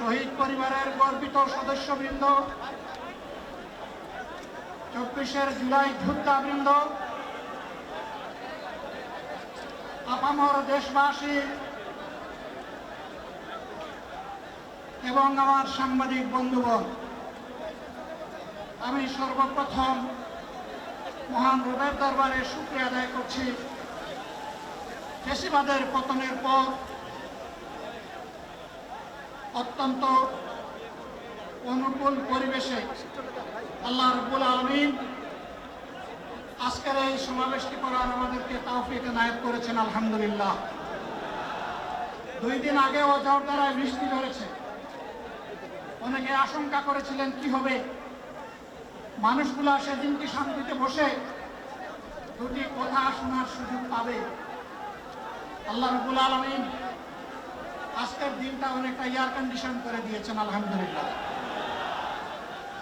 শহীদ পরিবারের গর্বিত সদস্যবৃন্দ, চব্বিশের জুলাই যোদ্ধাবৃন্দ, আপামর দেশবাসী এবং আমার সাংবাদিক বন্ধুগণ, আমি সর্বপ্রথম মহান রবের দরবারে শুক্রিয়া আদায় করছি। ফেসিবাদের পতনের পর অত্যন্ত অনুকূল পরিবেশে আল্লাহ রব্বুল আলমিন আজকের এই সমাবেশটি করার আমাদেরকে তাওফিক নায়ক করেছেন, আলহামদুলিল্লাহ। দুই দিন আগে আগেও জর্দারায় বৃষ্টি ধরেছে। অনেকে আশঙ্কা করেছিলেন, কি হবে? মানুষগুলা সেদিন কি শান্তিতে বসে দুটি কথা শোনার সুযোগ পাবে? আল্লাহ রবুল আলমিন আজকের দিনটা অনেকটা এয়ার কন্ডিশন করে দিয়েছেন, আলহামদুলিল্লাহ।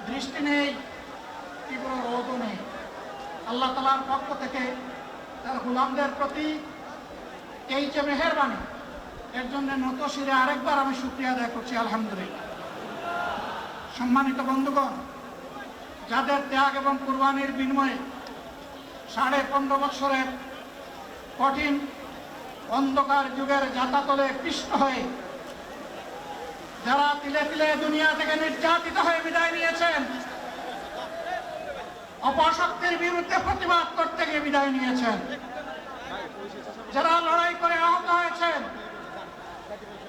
বৃষ্টি নেই, তীব্র রোদও নেই। আল্লাহ তালার পক্ষ থেকে তার গুলামদের প্রতি এই যে মেহরবানি, এর জন্য নত শিরে আরেকবার আমি শুক্রিয়া আদায় করছি, আলহামদুলিল্লাহ। সম্মানিত বন্ধুগণ, যাদের ত্যাগ এবং কুরবানির বিনিময়ে সাড়ে পনেরো বছরের কঠিন অন্ধকার যুগের যাতাতলে পিষ্ট হয়ে যারা তিলে তিলে দুনিয়া থেকে নির্যাতিত হয়ে বিদায় নিয়েছেন, অপশক্তির বিরুদ্ধে প্রতিবাদ করতে গিয়ে বিদায় নিয়েছেন, যারা লড়াই করে আহত হয়েছেন,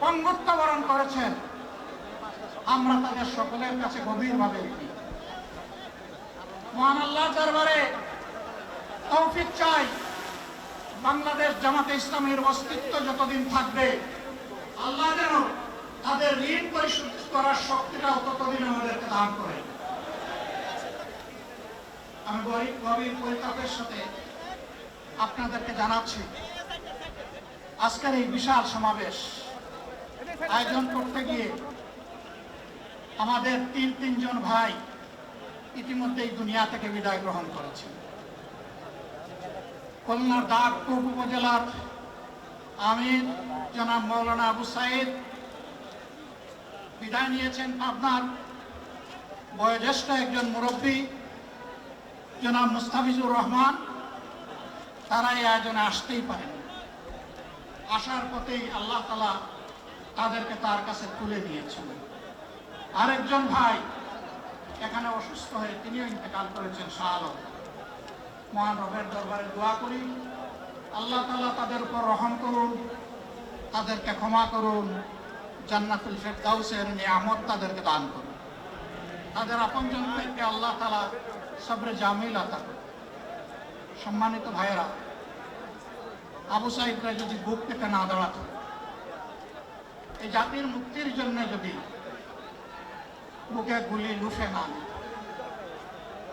পঙ্গুত্ব বরণ করেছেন, আমরা তাদের সকলের কাছে গভীরভাবে মহান আল্লাহ দরবারে তৌফিক চাই। বাংলাদেশ জামাতে ইসলামের অস্তিত্ব যতদিন থাকবে, আল্লাহ যেন তাদের ঋণ পরিশোধ করার শক্তিটাও ততদিন আমাদেরকে দান করে। আমি গরিব গভীর পরিতাপের সাথে আপনাদেরকে জানাচ্ছি, আজকের এই বিশাল সমাবেশ আয়োজন করতে গিয়ে আমাদের তিন তিনজন ভাই ইতিমধ্যেই দুনিয়া থেকে বিদায় গ্রহণ করেছেন। খুলনার দাগপুর উপজেলার আমির জনাব মৌলানা আবু সাইদ। বিদায় নিয়েছেন আপনার বয়োজ্যেষ্ঠ একজন মুরব্বী জনাব মুস্তাফিজুর রহমান। তারা এই আয়োজনে আসতেই পারেন। আসার পথেই আল্লাহ তালা তাদেরকে তার কাছে তুলে নিয়েছেন আরেকজন ভাই এখানে অসুস্থ হয়ে তিনিও ইন্তেকাল করেছেন শাহ আলম। মহান রবের দরবারে দোয়া করি। আল্লাহ তালা তাদের উপর রহম করুন তাদেরকে ক্ষমা করুন জান্নাতুল ফেরদাউসের নিয়ামত তাদেরকে দান করুন। তাদের আপনজনদেরকে আল্লাহ তালা সবরে জামিল আতা করুন। সম্মানিত ভাইয়েরা আবু সাহিদরা যদি বুক পেতে না দাঁড়াত এই জাতির মুক্তির জন্য যদি বুকে গুলি লুফে না নিত,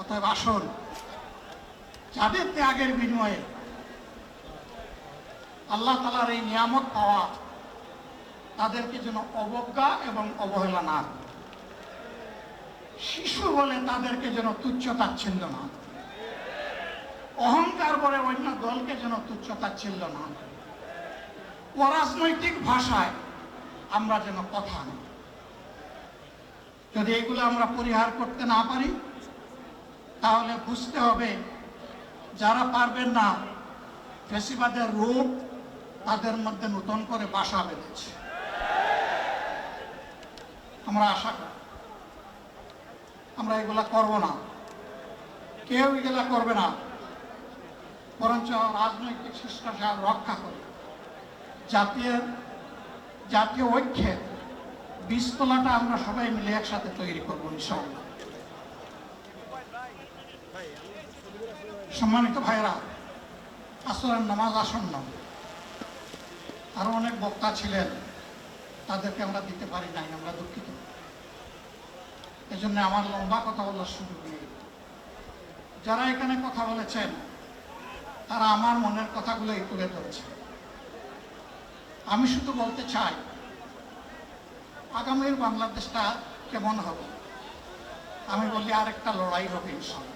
অতএব আসুন। যাদের ত্যাগের বিনিময়ে আল্লাহ তালার এই নিয়ামত পাওয়া তাদেরকে যেন অবজ্ঞা এবং অবহেলা না শিশু বলে তাদেরকে যেন তুচ্ছ তাচ্ছিল্য না অহংকার বলে অন্য দলকে যেন তুচ্ছ তাচ্ছিল্য না। অরাজনৈতিক ভাষায় আমরা যেন কথা নেই যদি এগুলো আমরা পরিহার করতে না পারি তাহলে বুঝতে হবে যারা পারবেন না, ফেসিবাদের রূপ তাদের মধ্যে নতুন করে বাসা বেঁধেছে। আমরা আশা করি। আমরা এগুলা করব না। কেউ এগুলা করবে না। বরঞ্চ রাজনৈতিক শিষ্টাচার রক্ষা করে জাতীয় জাতীয় ঐক্যের বীজতলাটা আমরা সবাই মিলে একসাথে তৈরি করব, ইনশাআল্লাহ। সম্মানিত ভাইরা আসরের নামাজ আসন্ন। আরও অনেক বক্তা ছিলেন, তাদেরকে আমরা দিতে পারি নাই, আমরা দুঃখিত। এজন্য আমার লম্বা কথা বলার সুযোগ নেই। যারা এখানে কথা বলেছেন, তারা আমার মনের কথাগুলোই তুলে ধরেছে। আমি শুধু বলতে চাই, আগামীর বাংলাদেশটা কেমন হবে? আমি বলি আরেকটা লড়াই হবে ইনশাল্লাহ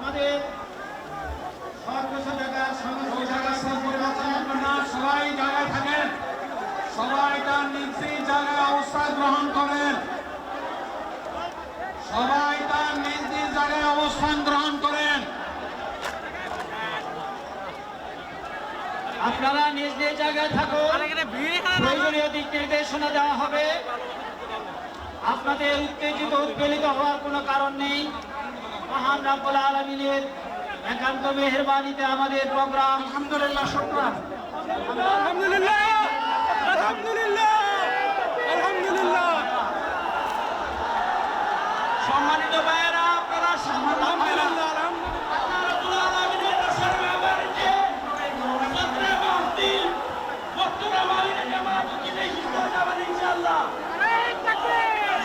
না সবাই জায়গায় থাকেন। সবাই তার নিজ জায়গায় অবস্থান গ্রহণ করেন। সবাই তার নিজ নিজ জায়গায় অবস্থান গ্রহণ করেন। আপনারা নিজ নিজ জায়গায় থাকুন। প্রয়োজনীয় দিক নির্দেশনা দেওয়া হবে। আপনাদের উত্তেজিত উদ্বেলিত হওয়ার কোনো কারণ নেই। মহান রাব্বুল আলমিনের একান্ত মেহরবানিতে আমাদের প্রোগ্রাম আলহামদুলিল্লাহ শুক্রান। আলহামদুলিল্লাহ আলহামদুলিল্লাহ আলহামদুলিল্লাহ। সম্মানিত ভাইয়েরা আপনারা সম্মান ভাইয়েরা, আল্লাহ রাব্বুল আলামিনের রাসূল ব্যবহারিতে সত্রে মাহদিন বর্তমান মালিনে জামাত উচিতে শিক্ষা যাবেন ইনশাআল্লাহ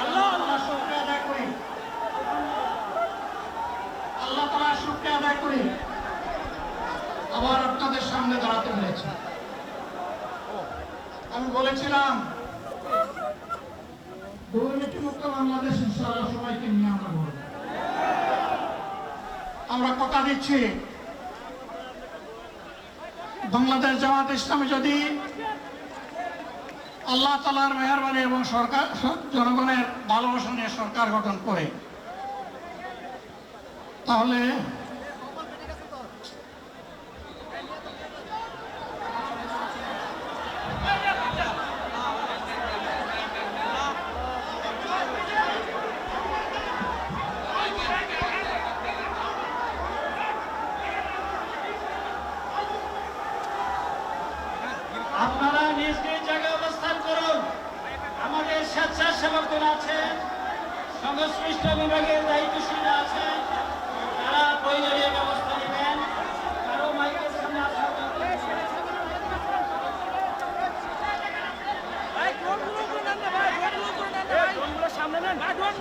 আল্লাহ তাআলা শুকরিয়া আদায় করি আল্লাহ তাআলা শুকরিয়া আদায় করি আবার আপনাদের সামনে দাঁড়াতে পেরেছি আমি বলেছিলাম, দুর্নীতিমুক্ত বাংলাদেশ ইনশাআল্লাহ সবাইকে নিয়ে আমরা আমরা কথা দিচ্ছি, বাংলাদেশ জামাত ইসলামী যদি আল্লাহ তালার মেহরবানি এবং সরকার, জনগণের ভালোবাসা নিয়ে সরকার গঠন করে, তাহলে আছেন সংশ্লিষ্ট বিভাগের দায়িত্বশীল আছেন তারা প্রয়োজনীয় ব্যবস্থা নেবেন। কারও মাইকের সামনে আসার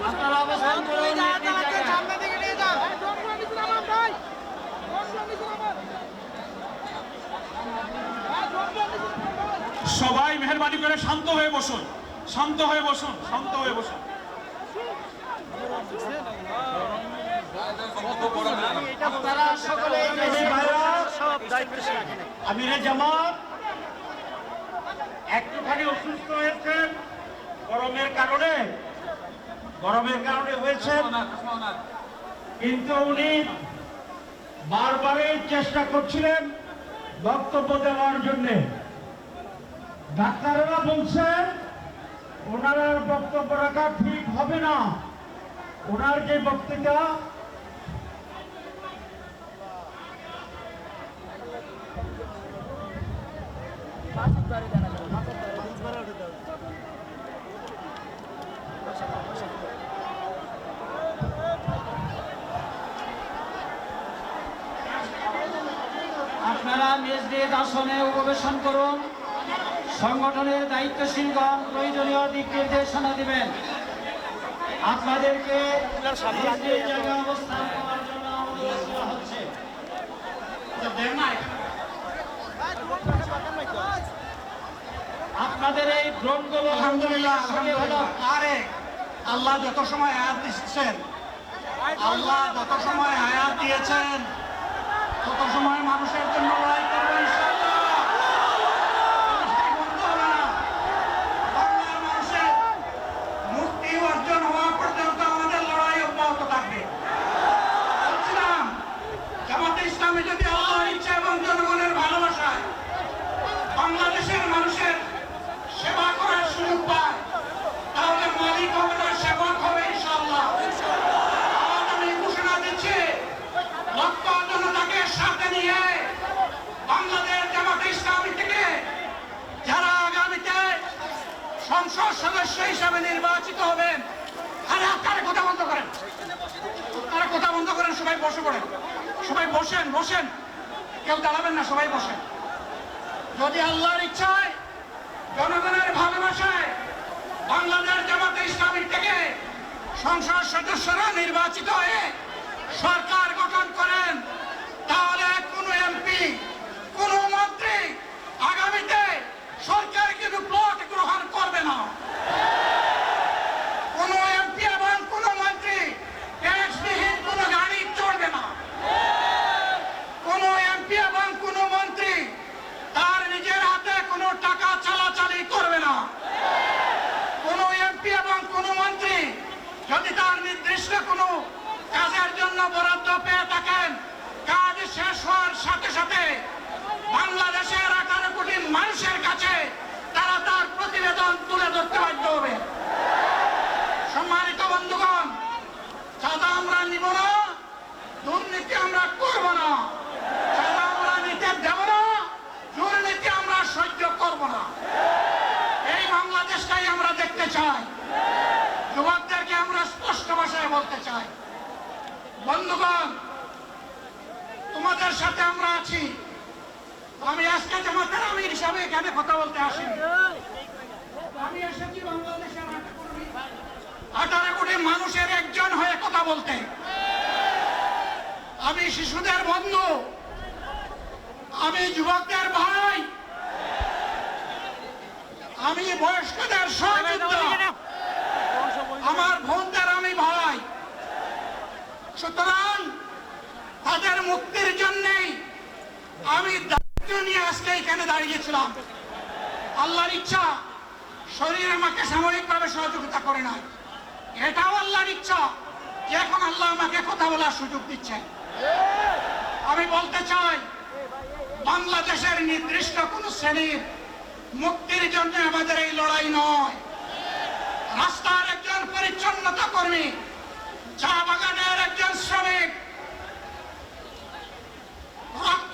আপনারা অবস্থান করুন নিজ নিজ জায়গায়। সবাই মেহরবানি করে শান্ত হয়ে বসুন। শান্ত হয়ে বসুন শান্ত হয়ে বসুন। আমিরে জামাত একটুখানি অসুস্থ হয়েছেন গরমের কারণে গরমের কারণে হয়েছে কিন্তু উনি বারবারই চেষ্টা করছিলেন বক্তব্য দেওয়ার জন্যে। ডাক্তারেরা বলছেন ওনার বক্তব্য রাখা ঠিক হবে না। ওনার যে বক্তৃতা, আপনারা নিজ নিজ আসনে উপবেশন করুন। সংগঠনের দায়িত্বশীলগণ প্রয়োজনীয় দিক নির্দেশনা দিবেন। আপনাদেরকে জায়গায় অবস্থান করার জন্য অনুরোধ করা হচ্ছে। আপনাদের এই ড্রোনগুলো আলহামদুলিল্লাহ আলহামদুলিল্লাহ। আরে আল্লাহ যত সময় আয়াত দিচ্ছেন আল্লাহ যত সময় আয়াত দিয়েছেন তত সময় মানুষের জন্য লড়াই করবেন ইনশাআল্লাহ। লড়াই বন্ধ হবে না। বাংলার মানুষের মুক্তি অর্জন হওয়া পর্যন্ত আমাদের লড়াই অব্যাহত থাকবে বলছিলাম জামাতে ইসলামী যদি আল্লাহর ইচ্ছা এবং জনগণের ভালোবাসায় বাংলাদেশের মানুষের সেবা করার সুযোগ পায় তাহলে মালিক হবে না সেবক হবে ইনশাআল্লাহ আজ আমি ঘোষণা দিচ্ছি লক্ষ জনতাকে সাথে নিয়ে বাংলাদেশ জামাতে ইসলামী থেকে যারা আগামীতে সংসদ সদস্য হিসাবে নির্বাচিত হবেন। আরে আপনারা কথা বন্ধ করেন। আপনারা কথা বন্ধ করেন, সবাই বসে পড়েন। সবাই বসেন বসেন। কেউ দাঁড়াবেন না, সবাই বসেন। যদি আল্লাহর ইচ্ছায়, জনগণের ভালোবাসায় বাংলাদেশ জামাতে ইসলামী থেকে সংসদ সদস্যরা নির্বাচিত হয়ে সরকার গঠন করেন, তাহলে কোনো এমপি, কোন মন্ত্রী আগামীতে সরকার কিন্তু প্লট গ্রহণ করবে না কোন এমপি এবং কোন মন্ত্রী ট্যাক্সবিহীন কোন গাড়ি চড়বে না কোন এমপি এবং কোন মন্ত্রী তার নিজের হাতে কোনো টাকা চালাচালি করবে না কোন এমপি এবং কোন মন্ত্রী যদি তার নির্দিষ্ট কোনো কাজের জন্য বরাদ্দ পেয়ে থাকেন কাজ শেষ হওয়ার সাথে সাথে বাংলাদেশের আঠারো কোটি মানুষের কাছে তারা তার প্রতিবেদন তুলে ধরতে বাধ্য হবে সম্মানিত বন্ধুগণ চাঁদা আমরা নিব না দুর্নীতি আমরা করব না চাঁদা আমরা নিতে দেব না দুর্নীতি আমরা সহ্য করব না এই বাংলাদেশটাই আমরা দেখতে চাই যুবকদেরকে আমরা স্পষ্ট বলতে চাই। বন্ধুগণ, তোমাদের সাথে আমরা আছি। আমি আজকে জামাতের আমির হিসাবে এখানে কথা বলতে আসিনি। আমি এসেছি বাংলাদেশের আঠারো কোটি মানুষের একজন হয়ে কথা বলতে। আমি শিশুদের বন্ধু। আমি যুবকদের ভাই। আমি বয়স্কদের সহযোদ্ধা আমার বোনদের আমি ভাই সুতরাং তাদের মুক্তির জন্যেই আমি দায়িত্ব নিয়ে আজকে এখানে দাঁড়িয়েছিলাম আল্লাহর ইচ্ছা, শরীর আমাকে সাময়িকভাবে সহযোগিতা করে না এটাও আল্লাহর ইচ্ছা এখন আল্লাহ আমাকে কথা বলার সুযোগ দিচ্ছেন। আমি বলতে চাই, বাংলাদেশের নির্দিষ্ট কোন শ্রেণির মুক্তির জন্য আমাদের এই লড়াই নয়। রাস্তার একজন পরিচ্ছন্নতা কর্মী, চা বাগানের একজন শ্রমিক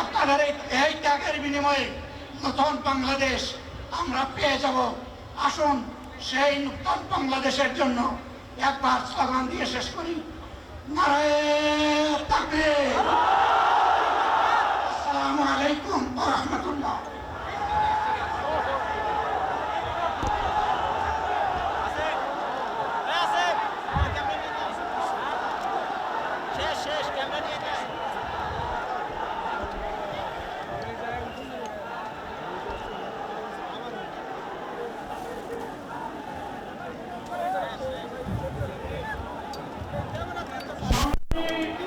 আপনাদের এই ত্যাগের বিনিময়ে নতুন বাংলাদেশ আমরা পেয়ে যাব। আসুন সেই নতুন বাংলাদেশের জন্য একবার স্লোগান দিয়ে শেষ করি। নারায়ণ আসসালামু আলাইকুম শেষ শেষ ক্যামেরা নিয়ে যান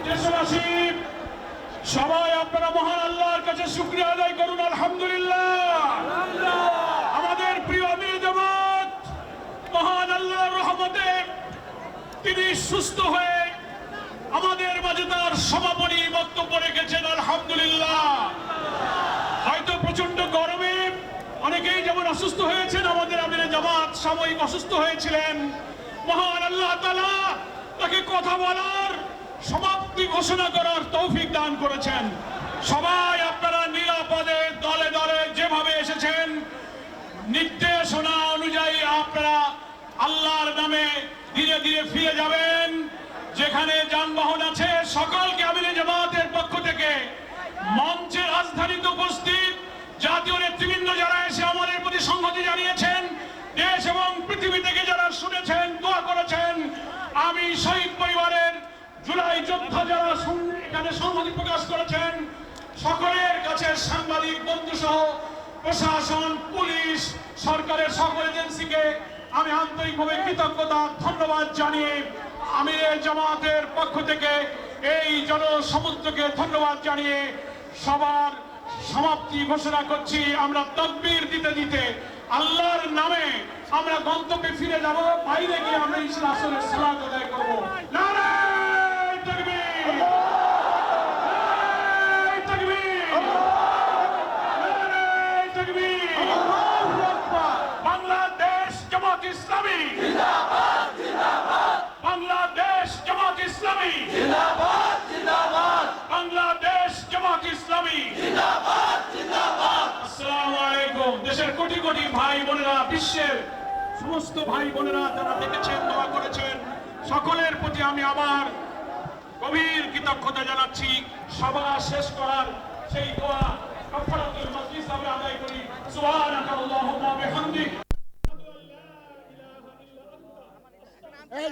দেশবাসী সবাই আপনারা মহান আল্লাহর কাছে শুক্রিয়া আদায় করুন আলহামদুলিল্লাহ আমাদের প্রিয় আমির জামাত মহান আল্লাহর রহমতে তিনি সুস্থ হয়ে আমাদের মাঝে তার সমাপনী বক্তব্য রেখেছেন, আলহামদুলিল্লাহ। হয়তো প্রচণ্ড গরমে অনেকেই যেমন অসুস্থ হয়েছেন, আমাদের আমিরে জামাত সাময়িক অসুস্থ হয়েছিলেন। মহান আল্লাহ তালা তাকে কথা বলার সমাপ্তি ঘোষণা করার তৌফিক দান করেছেন। সবাই আপনারা নিরাপদে দলে দলে যেভাবে এসেছেন, নির্দেশনা অনুযায়ী আপনারা আল্লাহর নামে ধীরে ধীরে ফিরে যাবেন। যেখানে যানবাহন আছে, সকলকে আমিরে জামাতের পক্ষ থেকে মঞ্চের রাজধানীতে উপস্থিত জাতীয় নেতৃবৃন্দ যারা এসে আমাদের প্রতি সংহতি জানিয়েছেন, দেশ এবং পৃথিবী থেকে যারা শুনেছেন, দোয়া করেছেন, আমি শহীদ পরিবারের জুলাই যোদ্ধা যারা এখানে সংহতি প্রকাশ করেছেন, সকলের কাছে সাংবাদিক বন্ধু সহ প্রশাসন, পুলিশ, সরকারের সকল এজেন্সিকে আমি আন্তরিকভাবে কৃতজ্ঞতা, ধন্যবাদ জানিয়ে আমিরের জামাতের পক্ষ থেকে এই জনসমুদ্রকে ধন্যবাদ জানিয়ে সবার সমাপ্তি ঘোষণা করছি। আমরা তকবির দিতে দিতে আল্লাহর নামে আমরা গন্তব্যে ফিরে যাব, বাইরে গিয়ে আমরা ইসলাম সালাদ আদায় করব। নারায়ণ তাকবীর নারায়ণ তাকবীর নারায়ণ তাকবীর বাংলাদেশ জামাত ইসলামী বাংলাদেশ জামাত ইসলামী বাংলাদেশ জামাত ইসলামী আসসালামু আলাইকুম দেশের কোটি কোটি ভাই বোনেরা বিশ্বের সমস্ত ভাই বোনেরা যারা দেখেছেন, দোয়া করেছেন, সকলের প্রতি আমি আবার গভীর কৃতজ্ঞতা জানাচ্ছি। সভা শেষ করার সেই দোয়া কফরাতুল মজলিস আমরা আদায় করি। সুবহানাকা আল্লাহুম্মা ওয়া বিহামদিক এই